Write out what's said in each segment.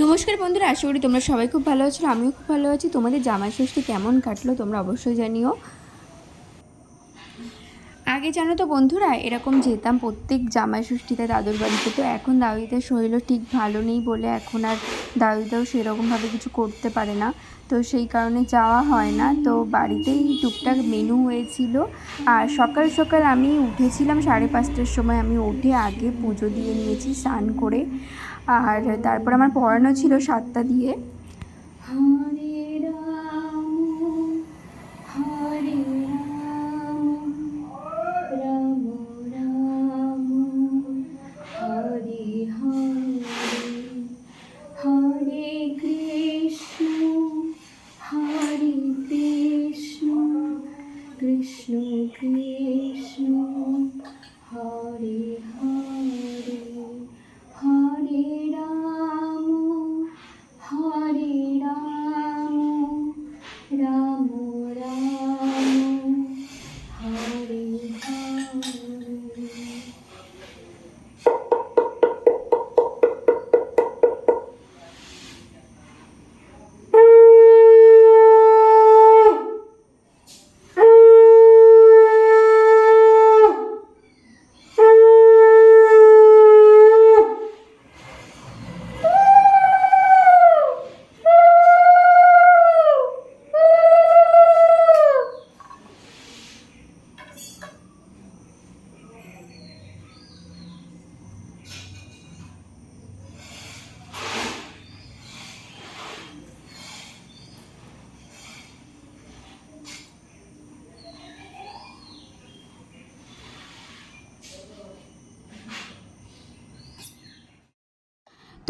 নমস্কার বন্ধুরা, আশা করি তোমরা সবাই খুব ভালো আছো, আমিও খুব ভালো আছি। তোমাদের জামাই ষষ্ঠী কেমন কাটলো তোমরা অবশ্যই জানিও। আগে জানো তো বন্ধুরা, এরকম যেতাম প্রত্যেক জামাই ষষ্ঠীতে দাদুর বাড়িতে, তো এখন দাদুদের শরীরও ঠিক ভালো নেই বলে এখন আর দাদুদাও সেরকমভাবে কিছু করতে পারে না। তো সেই কারণে যাওয়া হয় না, তো বাড়িতেই টুকটাক মেনু হয়েছিল। আর সকাল সকাল আমি উঠেছিলাম, সাড়ে পাঁচটার সময় আমি উঠে আগে পুজো দিয়ে নিয়েছি, স্নান করে। আর তারপর আমার পড়ানো ছিল সাতটা দিয়ে। হরে রাম হরে রাম ഏടാ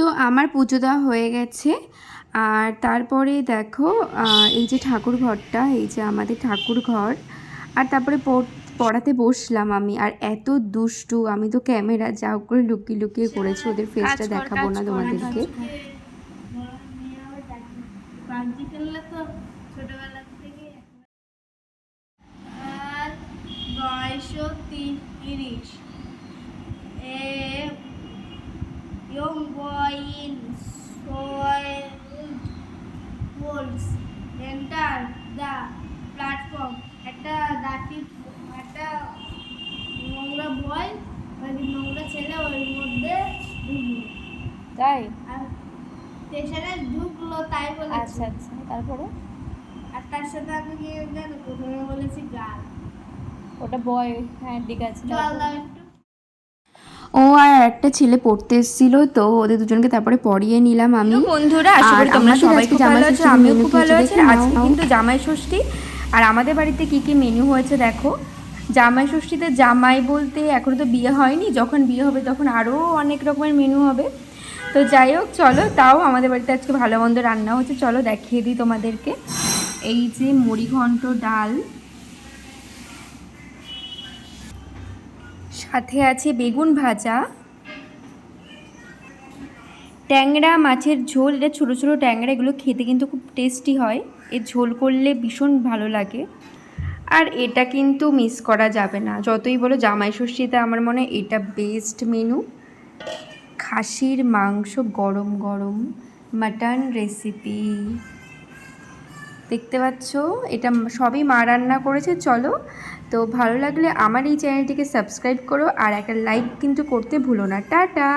তো আমার পুজো দেওয়া হয়ে গেছে। আর তারপরে দেখো এই যে ঠাকুর ঘরটা এই যে আমাদের ঠাকুর ঘর। আর তারপরে পড়- পড়াতে বসলাম আমি। আর এত দুষ্টু আমি তো ক্যামেরা যা করে লুকিয়ে লুকিয়ে করেছি ওদের ফেসটা দেখাবো না তোমাদেরকে। ছোটবেলা থেকে আর নয়শো তিরিশ a young boy in wolves enter the platform. একটা দাঁতি একটা নোংরা বয় মানে নোংরা ছেলে ওর মধ্যে ঢুকলো। তাই? আর স্টেশনে ঢুকলো তাই বলেছে। আচ্ছা আচ্ছা তারপরে? আর তার সাথে আমি কি জানো প্রথমে বলেছি গাল। ওটা বয় হ্যাঁ ঠিক আছে। জল দাও একটু ও আর একটা ছেলে পড়তে এসেছিল তো ওদের দুজনকে তারপরে পড়িয়ে নিলাম আমি। বন্ধুরা আশা করি তোমরা সবাই খুব ভালো আছো আমিও খুব ভালো আছি। আজকে কিন্তু জামাই ষষ্ঠী আর আমাদের বাড়িতে কি কি মেনু হয়েছে দেখো। জামাই ষষ্ঠীতে জামাই বলতে এখন তো বিয়ে হয়নি যখন বিয়ে হবে তখন আরও অনেক রকমের মেনু হবে। তো যাই হোক চলো তাও আমাদের বাড়িতে আজকে ভালো মন্দ রান্না হচ্ছে চলো দেখিয়ে দিই তোমাদেরকে। এই যে মুড়িঘণ্ট ডাল। সাথে আছে বেগুন ভাজা, ট্যাংরা মাছের ঝোল। এটা ছোটো ছোটো ট্যাংরা, এগুলো খেতে কিন্তু খুব টেস্টি হয়। এর ঝোল করলে ভীষণ ভালো লাগে। আর এটা কিন্তু মিস করা যাবে না। যতই বলো জামাই ষষ্ঠীতে আমার মনে হয় এটা বেস্ট মেনু খাসির মাংস গরম গরম মাটন রেসিপি দেখতে পাচ্ছ? এটা সবই মা রান্না করেছে, চলো। তো ভালো লাগলে আমার এই চ্যানেলটিকে সাবস্ক্রাইব করো আর একটা লাইক কিন্তু করতে ভুলো না। টাটা!